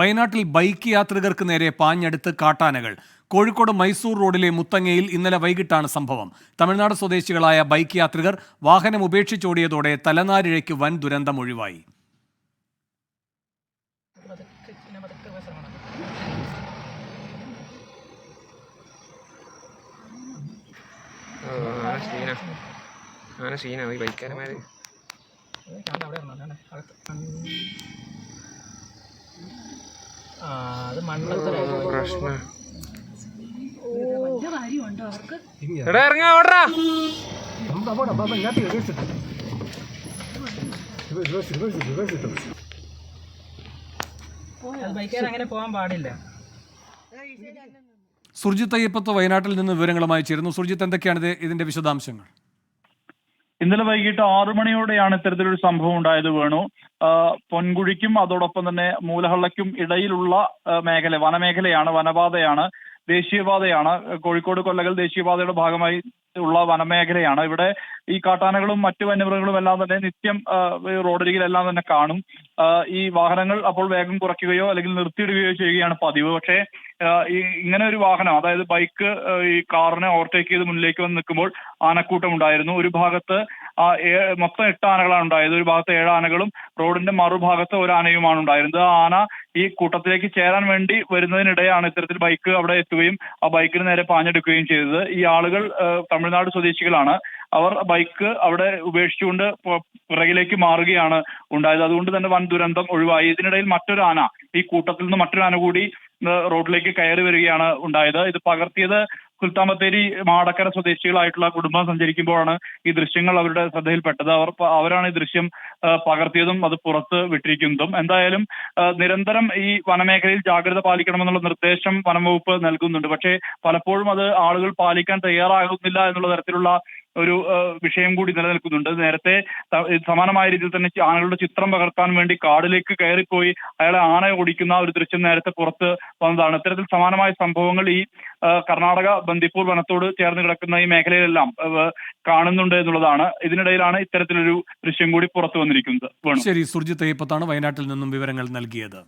വയനാട്ടിൽ ബൈക്ക് യാത്രികർക്ക് നേരെ പാഞ്ഞടുത്ത് കാട്ടാനകൾ. കോഴിക്കോട് മൈസൂർ റോഡിലെ മുത്തങ്ങയിൽ ഇന്നലെ വൈകിട്ടാണ് സംഭവം. തമിഴ്നാട് സ്വദേശികളായ ബൈക്ക് യാത്രികർ വാഹനം ഉപേക്ഷിച്ചോടിയതോടെ തലനാരിഴയ്ക്ക് വൻ ദുരന്തം ഒഴിവായി. ഓ, അങ്ങനെ സീന ഈ ബൈക്കാരന്മാര്. എടാ ഇറങ്ങാ ഓടറാ ബൈക്കാർ അങ്ങനെ പോകാൻ പാടില്ല. സുർജിത്ത് അയ്യപ്പത്ത് വയനാട്ടിൽ നിന്ന് വിവരങ്ങളുമായി ചേരുന്നു. സുർജിത്ത് എന്തൊക്കെയാണ് ഇതിന്റെ വിശദാംശങ്ങൾ. ഇന്നലെ വൈകിട്ട് ആറു മണിയോടെയാണ് ഇത്തരത്തിലൊരു സംഭവം ഉണ്ടായത് വേണു. പൊൻകുഴിക്കും അതോടൊപ്പം തന്നെ മൂലഹള്ളയ്ക്കും ഇടയിലുള്ള മേഖല വനമേഖലയാണ് വനപാതയാണ് ദേശീയപാതയാണ് കോഴിക്കോട് കൊല്ലകൾ ദേശീയപാതയുടെ ഭാഗമായി ഉള്ള വനമേഖലയാണ്. ഇവിടെ ഈ കാട്ടാനകളും മറ്റു വന്യമൃഗങ്ങളും എല്ലാം തന്നെ നിത്യം റോഡരികിലെല്ലാം തന്നെ കാണും. ഈ വാഹനങ്ങൾ അപ്പോൾ വേഗം കുറയ്ക്കുകയോ അല്ലെങ്കിൽ നിർത്തിയിടുകയോ ചെയ്യുകയാണ് പതിവ്. പക്ഷേ ഈ ഇങ്ങനെ ഒരു വാഹനം അതായത് ബൈക്ക് ഈ കാറിനെ ഓവർടേക്ക് ചെയ്ത് മുന്നിലേക്ക് വന്ന് നിൽക്കുമ്പോൾ ആനക്കൂട്ടം ഉണ്ടായിരുന്നു. ഒരു ഭാഗത്ത് ആ മൊത്തം എട്ട് ആനകളാണ് ഉണ്ടായത്. ഒരു ഭാഗത്ത് ഏഴ് ആനകളും റോഡിന്റെ മറുഭാഗത്ത് ഒരു ആനയുമാണ് ഉണ്ടായിരുന്നത്. ആ ആന ഈ കൂട്ടത്തിലേക്ക് ചേരാൻ വേണ്ടി വരുന്നതിനിടെയാണ് ഇത്തരത്തിൽ ബൈക്ക് അവിടെ എത്തുകയും ആ ബൈക്കിന് നേരെ പാഞ്ഞെടുക്കുകയും ചെയ്തത്. ഈ ആളുകൾ തമിഴ്നാട് സ്വദേശികളാണ്. അവർ ബൈക്ക് അവിടെ ഉപേക്ഷിച്ചുകൊണ്ട് പിറകിലേക്ക് മാറുകയാണ് ഉണ്ടായത്. അതുകൊണ്ട് തന്നെ വൻ ദുരന്തം ഒഴിവായി. ഇതിനിടയിൽ മറ്റൊരു ആന ഈ കൂട്ടത്തിൽ നിന്ന് മറ്റൊരു ആന കൂടി റോഡിലേക്ക് കയറി വരികയാണ് ഉണ്ടായത്. ഇത് പകർത്തിയത് സുൽത്താൻ മാടക്കര സ്വദേശികളായിട്ടുള്ള കുടുംബം സഞ്ചരിക്കുമ്പോഴാണ് ഈ ദൃശ്യങ്ങൾ അവരുടെ ശ്രദ്ധയിൽപ്പെട്ടത്. അവർ അവരാണ് ഈ ദൃശ്യം പകർത്തിയതും അത് പുറത്ത് വിട്ടിരിക്കുന്നതും. എന്തായാലും നിരന്തരം ഈ വനമേഖലയിൽ ജാഗ്രത പാലിക്കണമെന്നുള്ള നിർദ്ദേശം വനം വകുപ്പ് നൽകുന്നുണ്ട്. പക്ഷേ പലപ്പോഴും അത് ആളുകൾ പാലിക്കാൻ തയ്യാറാകുന്നില്ല എന്നുള്ള തരത്തിലുള്ള ഒരു വിഷയം കൂടി നിലനിൽക്കുന്നുണ്ട്. നേരത്തെ സമാനമായ രീതിയിൽ തന്നെ ആനകളുടെ ചിത്രം പകർത്താൻ വേണ്ടി കാടിലേക്ക് കയറിപ്പോയി അയാളെ ആന ഓടിക്കുന്ന ഒരു ദൃശ്യം നേരത്തെ പുറത്ത് വന്നതാണ്. ഇത്തരത്തിൽ സമാനമായ സംഭവങ്ങൾ ഈ കർണാടക ബന്ദിപ്പൂർ വനത്തോട് ചേർന്ന് കിടക്കുന്ന ഈ മേഖലയിലെല്ലാം കാണുന്നുണ്ട് എന്നുള്ളതാണ്. ഇതിനിടയിലാണ് ഇത്തരത്തിലൊരു ദൃശ്യം കൂടി പുറത്തു വന്നിരിക്കുന്നത്. ശരി സുർജിത്ത് വയനാട്ടിൽ നിന്നും വിവരങ്ങൾ നൽകിയത്.